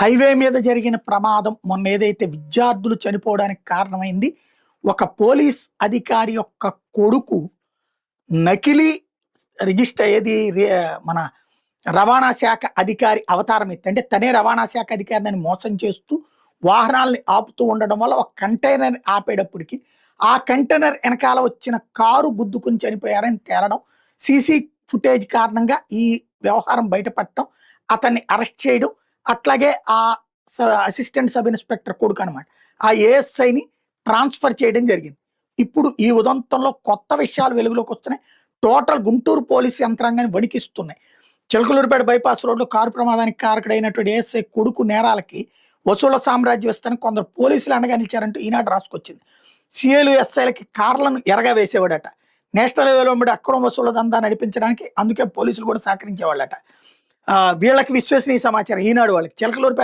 Highway మీద జరిగిన ప్రమాదం మొన్న ఏదైతే విద్యార్థులు చనిపోవడానికి కారణమైంది ఒక పోలీస్ అధికారి యొక్క కొడుకు నకిలీ రిజిస్టర్ ఏది మన రవాణా శాఖ అధికారి అవతారం ఎత్తి అంటే తనే రవాణా శాఖ అధికారిని మోసం చేస్తూ వాహనాల్ని ఆపుతూ ఉండడం వల్ల ఒక కంటైనర్ ఆపేటప్పటికి ఆ కంటైనర్ వెనకాల వచ్చిన కారు గుద్దుకుని చనిపోయారని తేలడం సీసీ ఫుటేజ్ కారణంగా ఈ వ్యవహారం బయటపడటం అతన్ని అరెస్ట్ చేయడం అట్లాగే ఆ అసిస్టెంట్ సబ్ ఇన్స్పెక్టర్ కొడుకు అనమాట ఆ ఏఎస్ఐని ట్రాన్స్ఫర్ చేయడం జరిగింది. ఇప్పుడు ఈ ఉదంతంలో కొత్త విషయాలు వెలుగులోకి వస్తున్నాయి. టోటల్ గుంటూరు పోలీస్ యంత్రాంగాన్ని వణికిస్తున్నాయి. చిలకలూరుపేట బైపాస్ రోడ్డు కారు ప్రమాదానికి కారకుడైనటువంటి ఏఎస్ఐ కొడుకు నేరాలకి వసూల సామ్రాజ్యం ఇస్తాను కొందరు పోలీసులు అండగా నిలిచారంటూ ఈనాడు రాసుకొచ్చింది. సీఏలు ఎస్ఐలకి కార్లను ఎరగా వేసేవాడట నేషనల్ లెవెల్ అక్రమ వసూల దందా నడిపించడానికి అందుకే పోలీసులు కూడా సహకరించేవాళ్ళట. వీళ్ళకి విశ్వసనీయ సమాచారం ఈనాడు వాళ్ళకి చిలకలూరు